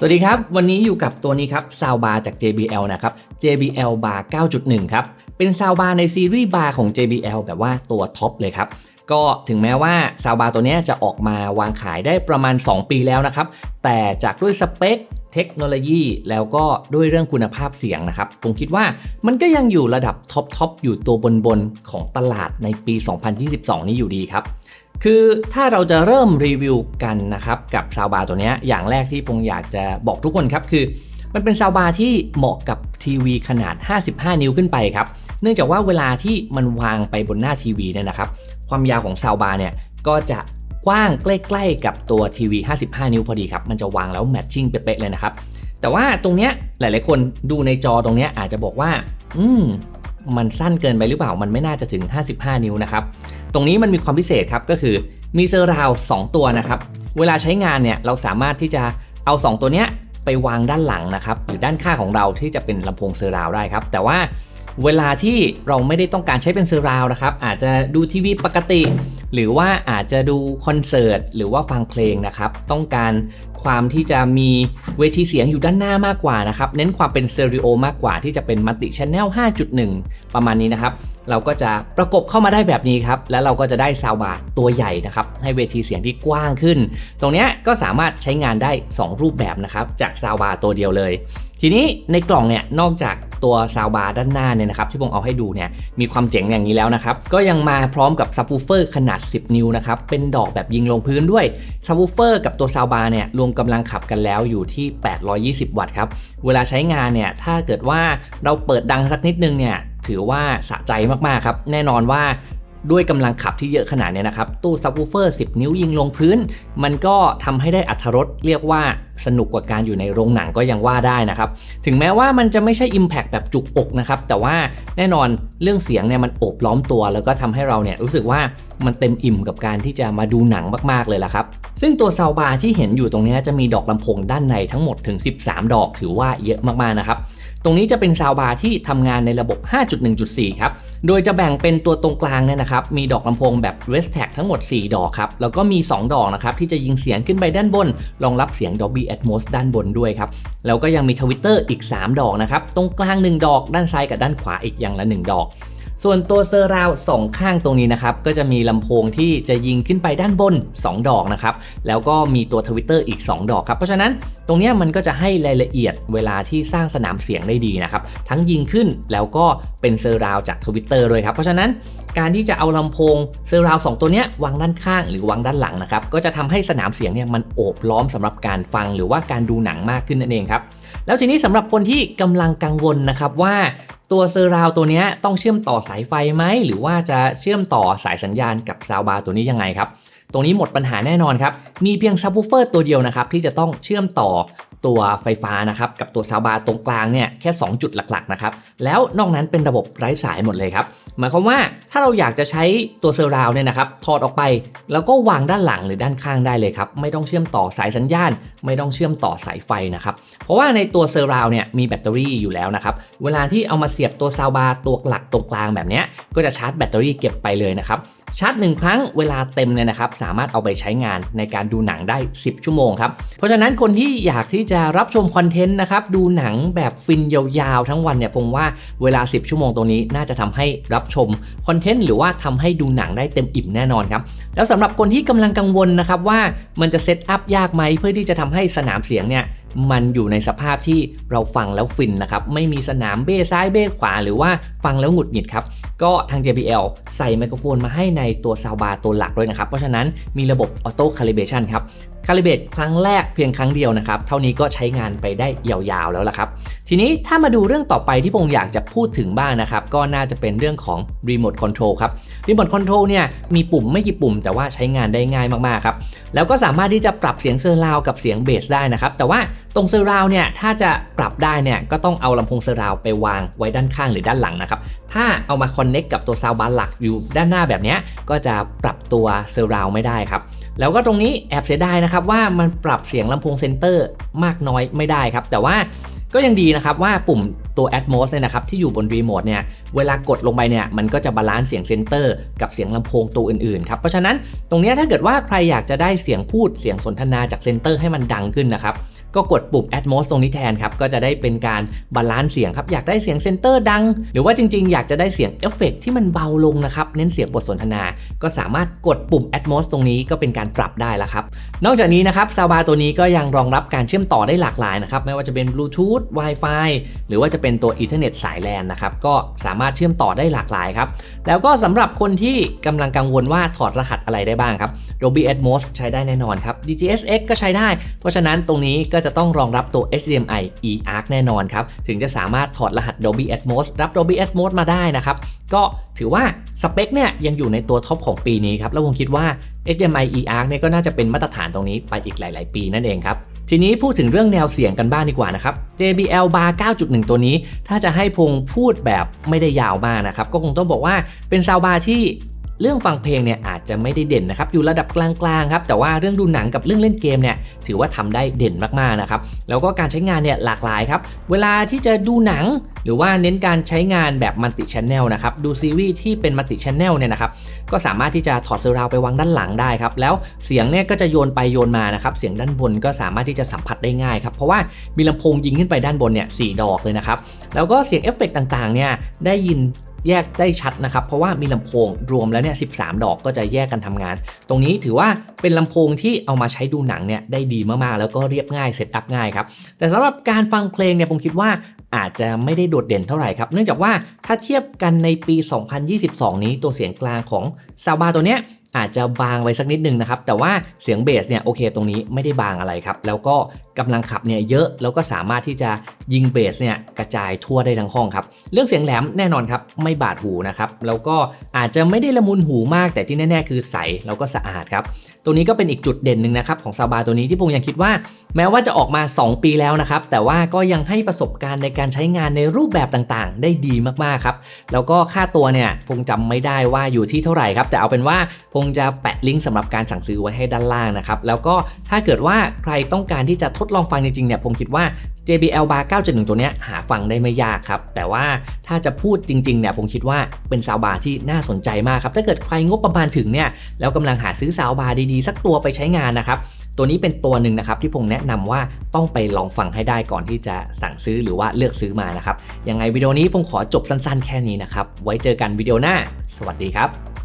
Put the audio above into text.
สวัสดีครับ วันนี้อยู่กับตัวนี้ครับซาวบาร์จาก JBL นะครับ JBL Bar 9.1 ครับ เป็นซาวบาร์ในซีรีส์บาร์ของ JBL แบบว่าตัวท็อปเลยครับก็ถึงแม้ว่าซาวบาร์ตัวนี้จะออกมาวางขายได้ประมาณ 2 ปีแล้วนะครับ แต่จากด้วยสเปค เทคโนโลยีแล้วก็ด้วยเรื่องคุณภาพเสียงนะครับ ผมคิดว่ามันก็ยังอยู่ระดับท็อปทอปอยู่ตัวบนๆของตลาดในปี 2022 นี้อยู่ดีครับ คือถ้าเราจะเริ่มรีวิวกันนะครับกับซาวบาตัวนี้อย่างแรกที่ผมอยากจะบอกทุกคนครับคือ มันเป็นซาวบาที่เหมาะกับทีวีขนาด 55 นิ้วขึ้นไปครับ เนื่องจากว่าเวลาที่มันวางไปบนหน้าทีวีเนี่ยนะครับ ความยาวของซาวบาเนี่ยก็จะ กว้างใกล้ๆกับตัวทีวี 55 นิ้วพอดีครับ มันจะวางแล้วแมทชิ่งเป๊ะๆเลยนะครับ แต่ว่าตรงเนี้ยหลายๆคนดูในจอตรงเนี้ยอาจจะบอกว่า อืมมันสั้นเกินไปหรือเปล่า มันไม่น่าจะถึง 55 นิ้วนะครับ ตรงนี้มันมีความพิเศษครับก็คือมีเซอร์ราว2ตัวนะครับ เวลาใช้งานเนี่ยเราสามารถที่จะเอา 2 ตัวเนี้ยไปวางด้านหลังนะครับหรือด้านข้างของเราที่จะเป็นลำโพงเซอร์ราวได้ครับ แต่ว่า เวลาที่เราไม่ได้ต้องการใช้เป็นเซอร์ราวนะครับ อาจจะดูทีวีปกติ หรือว่าอาจจะดูคอนเสิร์ตหรือว่าฟังเพลงนะครับ ต้องการความที่จะมีเวทีเสียงอยู่ด้านหน้ามากกว่านะครับ เน้นความเป็นเตอริโอมากกว่าที่จะเป็นมัลติชแนล5.1 ประมาณนี้นะครับ เราก็จะประกบเข้ามาได้แบบนี้ครับ แล้วเราก็จะได้ซาวบาร์ตัวใหญ่นะครับ ให้เวทีเสียงที่กว้างขึ้น ตรงนี้ก็สามารถใช้งานได้ 2 รูปแบบนะครับ จากซาวบาร์ตัวเดียวเลยทีนี้ในกล่องเนี่ยนอกจากตัวซาวบาร์ด้านหน้าเนี่ยนะครับที่ผมเอาให้ดูเนี่ยมีความเจ๋งอย่างนี้แล้วนะครับ ก็ยังมาพร้อมกับซับวูเฟอร์ขนาด 10 นิ้วนะครับ เป็นดอกแบบยิงลงพื้นด้วยซับวูเฟอร์กับตัวซาวบาร์เนี่ยรวมกำลังขับกันแล้วอยู่ที่ 820 วัตต์ครับ เวลาใช้งานเนี่ยถ้าเกิดว่าเราเปิดดังสักนิดนึงเนี่ยถือว่าสะใจมากๆครับ แน่นอนว่า ด้วยกำลังขับที่เยอะขนาดเนี้ยนะครับ ตู้ซับวูเฟอร์10 นิ้วยิงลงพื้น มันก็ทำให้ได้อัตรสเรียกว่าสนุกกว่าการอยู่ในโรงหนังก็ยังว่าได้นะครับ ถึงแม้ว่ามันจะไม่ใช่ Impact แบบจุกอกนะครับ แต่ว่าแน่นอนเรื่องเสียงเนี่ยมันโอบล้อมตัว แล้วก็ทำให้เราเนี่ยรู้สึกว่ามันเต็มอิ่มกับการที่จะมาดูหนังมากๆเลยละครับ ซึ่งตัวซาวบาร์ที่เห็นอยู่ตรงนี้จะมีดอกลำโพงด้านในทั้งหมดถึง 13 ดอกถือว่าเยอะมากๆนะครับ ตรงนี้จะเป็นซาวบาร์ที่ทำงานในระบบ 5.1.4 ครับ โดยจะแบ่งเป็นตัวตรงกลางเนี่ยนะครับ มีดอกลำโพงแบบ r e s t a g ทั้งหมด 4 ดอกครับ แล้วก็มี 2 ดอกนะครับ ที่จะยิงเสียงขึ้นไปด้านบน รองรับเสียง Dolby Atmos ด้านบนด้วยครับ แล้วก็ยังมีทวิตเตอร์อีก 3 ดอกนะครับ ตรงกลาง 1 ดอก ด้านซ้ายกับด้านขวาอีกอย่างละ 1 ดอก ส่วนตัวเซอร์ราวสองข้างตรงนี้นะครับ ก็จะมีลำโพงที่จะยิงขึ้นไปด้านบน 2 ดอกนะครับ แล้วก็มีตัวทวิตเตอร์อีก 2 ดอกครับ เพราะฉะนั้นตรงนี้มันก็จะให้รายละเอียดเวลาที่สร้างสนามเสียงได้ดีนะครับ ทั้งยิงขึ้นแล้วก็เป็นเซอร์ราวจากทวิตเตอร์เลยครับ เพราะฉะนั้น การที่จะเอาลำโพงเซอร์ราวสองตัวเนี้ยวางด้านข้างหรือวางด้านหลังนะครับก็จะทำให้สนามเสียงเนี่ยมันโอบล้อมสำหรับการฟังหรือว่าการดูหนังมากขึ้นนั่นเองครับแล้วทีนี้สำหรับคนที่กำลังกังวลนะครับว่าตัวเซอร์ราวตัวเนี้ยต้องเชื่อมต่อสายไฟไหมหรือว่าจะเชื่อมต่อสายสัญญาณกับซาวบาร์ตัวนี้ยังไงครับตรงนี้หมดปัญหาแน่นอนครับ มีเพียงซับวูเฟอร์ตัวเดียวนะครับที่จะต้องเชื่อมต่อ ตัวไฟฟ้านะครับกับตัวซาวบาร์ตรงกลางเนี่ยแค่ 2 จุดหลักๆนะครับแล้วนอกนั้นเป็นระบบไร้สายหมดเลยครับหมายความว่าถ้าเราอยากจะใช้ตัวเซอร์ราวเนี่ยนะครับถอดออกไป แล้วก็วางด้านหลังหรือด้านข้างได้เลยครับไม่ต้องเชื่อมต่อสายสัญญาณ ไม่ต้องเชื่อมต่อสายไฟนะครับเพราะว่าในตัวเซอร์ราวเนี่ยมีแบตเตอรี่อยู่แล้วนะครับเวลาที่เอามาเสียบตัวซาวบาร์ตัวหลักตรงกลางแบบนี้ก็จะชาร์จแบตเตอรี่เก็บไปเลยนะครับชาร์จหนึ่งครั้งเวลาเต็มเนี่ยนะครับ สามารถเอาไปใช้งานในการดูหนังได้ 10 ชั่วโมงครับ เพราะฉะนั้นคนที่อยากที่จะรับชมคอนเทนต์นะครับ ดูหนังแบบฟินยาวๆ ทั้งวันเนี่ยผมว่าเวลา 10 ชั่วโมงตรงนี้น่าจะทำให้รับชมคอนเทนต์หรือว่าทำให้ดูหนังได้เต็มอิ่มแน่นอนครับ แล้วสำหรับคนที่กำลังกังวลนะครับว่ามันจะเซตอัพยากไหมเพื่อที่จะทำให้สนามเสียงเนี่ยมันอยู่ในสภาพที่เราฟังแล้วฟินนะครับ ไม่มีสนามเบ้ซ้ายเบ้ขวา หรือว่าฟังแล้วหงุดหงิดครับ ก็ทาง JBL ใส่ไมโครโฟนมาให้ในตัวซาวบาร์ตัวหลักด้วยนะครับ เพราะฉะนั้นมีระบบออโต้คาลิเบชันครับคาลิเบตครั้งแรกเพียงครั้งเดียวนะครับ เท่านี้ก็ใช้งานไปได้ยาวๆแล้วล่ะครับ ทีนี้ถ้ามาดูเรื่องต่อไปที่ผมอยากจะพูดถึงบ้างนะครับ ก็น่าจะเป็นเรื่องของรีโมทคอนโทรลครับรีโมทคอนโทรลเนี่ยมีปุ่มไม่กี่ปุ่ม แต่ว่าใช้งานได้ง่ายมากๆครับ แล้วก็สามารถที่จะปรับเสียงเซอร์ราวกับเสียงเบสได้นะครับ แต่ว่า รงเซอร์ราวเนี่ยถ้าจะปรับได้เนี่ยก็ต้องเอาลำโพงเซอร์ราวไปวางไว้ด้านข้างหรือด้านหลังนะครับ ถ้าเอามาคอนเน็กกับตัวซาวบาร์หลักอยู่ด้านหน้าแบบนี้ก็จะปรับตัวเซอร์ราวไม่ได้ครับ แล้วก็ตรงนี้แอบเสียดายนะครับว่ามันปรับเสียงลำโพงเซนเตอร์มากน้อยไม่ได้ครับ แต่ว่าก็ยังดีนะครับว่าปุ่มตัว Atmos เนี่ยนะครับที่อยู่บนรีโมทเนี่ยเวลากดลงไปเนี่ยมันก็จะบาลานซ์เสียงเซนเตอร์กับเสียงลำโพงตัวอื่นๆครับเพราะฉะนั้นตรงนี้ถ้าเกิดว่าใครอยากจะได้เสียงพูดเสียงสนทนาจากเซนเตอร์ให้มันดังขึ้นนะครับ ก็กดปุ่ม Atmos ตรงนี้แทนครับ ก็จะได้เป็นการบาลานซ์เสียงครับ อยากได้เสียงเซนเตอร์ดัง หรือว่าจริงๆ อยากจะได้เสียงเอฟเฟกต์ที่มันเบาลงนะครับ เน้นเสียงบทสนทนา ก็สามารถกดปุ่ม Atmos ตรงนี้ก็เป็นการปรับได้แล้วครับ นอกจากนี้นะครับซาวบาตัวนี้ก็ยังรองรับการเชื่อมต่อได้หลากหลายนะครับ ไม่ว่าจะเป็น Bluetooth Wi-Fi หรือว่าจะเป็นตัว Ethernet สาย LAN นะครับ ก็สามารถเชื่อมต่อได้หลากหลายครับ แล้วก็สำหรับคนที่กำลังกังวลว่าถอดรหัส อะไรได้บ้างครับ Dolby Atmos ใช้ได้แน่นอนครับ DTS:X ก็ใช้ได้ เพราะฉะนั้นตรงนี้ก็จะต้องรองรับตัว HDMI eARC แน่นอนครับ ถึงจะสามารถถอดรหัส Dolby Atmos รับ Dolby Atmos มาได้นะครับ ก็ถือว่าสเปคเนี่ยยังอยู่ในตัวท็อปของปีนี้ครับ แล้วผมคิดว่า HDMI eARC เนี่ยก็น่าจะเป็นมาตรฐานตรงนี้ไปอีกหลาย ๆ ปีนั่นเองครับ ทีนี้พูดถึงเรื่องแนวเสียงกันบ้างดีกว่านะครับ JBL Bar 9.1 ตัวนี้ ถ้าจะให้พงพูดแบบไม่ได้ยาวมากนะครับ ก็คงต้องบอกว่าเป็นซาวบาร์ที่ เรื่องฟังเพลงเนี่ยอาจจะไม่ได้เด่นนะครับอยู่ระดับกลางๆครับแต่ว่าเรื่องดูหนังกับเรื่องเล่นเกมเนี่ยถือว่าทำได้เด่นมากๆนะครับแล้วก็การใช้งานเนี่ยหลากหลายครับเวลาที่จะดูหนัง หรือว่าเน้นการใช้งานแบบมัลติชแนลนะครับดูซีรีส์ที่เป็นมัลติชแนลเนี่ยนะครับก็สามารถที่จะถอดเซอร์ราวไปวางด้านหลังได้ครับแล้วเสียงเนี่ยก็จะโยนไปโยนมานะครับเสียงด้านบนก็สามารถที่จะสัมผัสได้ง่ายครับเพราะว่ามีลำโพงยิงขึ้นไปด้านบนเนี่ยสดอกเลยนะครับแล้วก็เสียงเอฟเฟกต์ต่างๆเนี่ยได้ยิน แยกได้ชัดนะครับ เพราะว่ามีลำโพงรวมแล้วเนี่ย13ดอกก็จะแยกกันทำงาน ตรงนี้ถือว่าเป็นลำโพงที่เอามาใช้ดูหนังเนี่ยได้ดีมากๆ แล้วก็เรียบง่ายเซตอัพง่ายครับ แต่สำหรับการฟังเพลงเนี่ยผมคิดว่าอาจจะไม่ได้โดดเด่นเท่าไหร่ครับ เนื่องจากว่าถ้าเทียบกันในปี 2022 นี้ตัวเสียงกลางของซาวบาตัวเนี้ย อาจจะบางไปสักนิดนึงนะครับ แต่ว่าเสียงเบสเนี่ยโอเคตรงนี้ไม่ได้บางอะไรครับ แล้วก็กำลังขับเนี่ยเยอะแล้วก็สามารถที่จะยิงเบสเนี่ยกระจายทั่วได้ทั้งห้องครับ เรื่องเสียงแหลมแน่นอนครับไม่บาดหูนะครับ แล้วก็อาจจะไม่ได้ละมุนหูมาก แต่ที่แน่ ๆ คือใสแล้วก็สะอาดครับ ตัวนี้ก็เป็นอีกจุดเด่นหนึ่งนะครับของซาบาตัวนี้ที่ผมยังคิดว่า แม้ว่าจะออกมา 2 ปีแล้วนะครับ แต่ว่าก็ยังให้ประสบการณ์ในการใช้งานในรูปแบบต่างๆ ได้ดีมากๆครับ แล้วก็ค่าตัวเนี่ยพงจำไม่ได้ว่าอยู่ที่เท่าไหร่ครับ แต่เอาเป็นว่าพงจะแปะลิงก์สำหรับการสั่งซื้อไว้ให้ด้านล่างนะครับแล้วก็ถ้าเกิดว่าใครต้องการที่จะทดลองฟังจริงๆเนี่ยผมคิดว่า JBL Bar 9.1ตัวนี้หาฟังได้ไม่ยากครับ แต่ว่าถ้าจะพูดจริงๆเนี่ยผมคิดว่าเป็นซาวบาร์ที่น่าสนใจมากครับ ถ้าเกิดใครงบประมาณถึงเนี่ยแล้วกำลังหาซื้อซาวบาร์ดีๆ สักตัวไปใช้งานนะครับ ตัวนี้เป็นตัวหนึ่งนะครับที่ผมแนะนำว่าต้องไปลองฟังให้ได้ก่อนที่จะสั่งซื้อหรือว่าเลือกซื้อมานะครับยังไงวิดีโอนี้ผมขอจบสั้นๆ แค่นี้นะครับไว้เจอกันวิดีโอหน้า สวัสดีครับ